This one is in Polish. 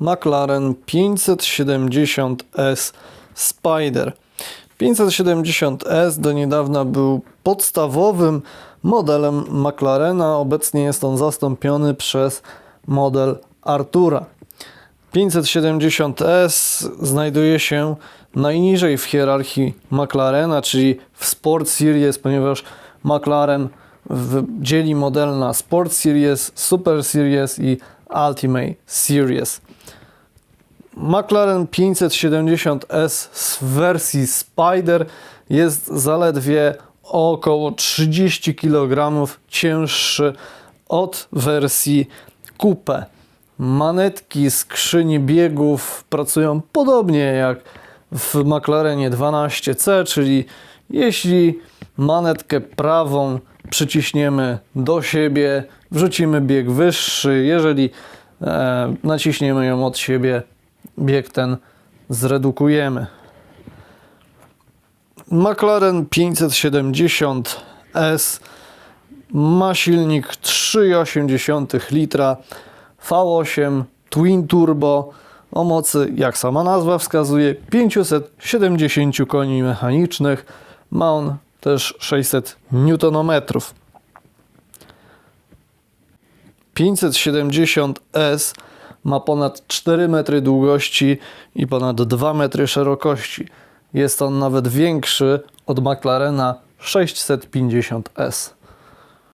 McLaren 570S Spider. 570S do niedawna był podstawowym modelem McLarena, obecnie jest on zastąpiony przez model Artura. 570S znajduje się najniżej w hierarchii McLarena, czyli w Sport Series, ponieważ McLaren dzieli model na Sport Series, Super Series i Ultimate Series. McLaren 570S w wersji Spider jest zaledwie około 30 kg cięższy od wersji Coupe. Manetki skrzyni biegów pracują podobnie jak w McLarenie 12C, czyli jeśli manetkę prawą przyciśniemy do siebie, wrzucimy bieg wyższy, jeżeli e, naciśniemy ją od siebie, bieg ten zredukujemy. McLaren 570S ma silnik 3,8 litra V8 Twin Turbo o mocy, jak sama nazwa wskazuje, 570 koni mechanicznych. Ma on też 600 Nm. 570S ma ponad 4 metry długości i ponad 2 metry szerokości. Jest on nawet większy od McLarena 650S.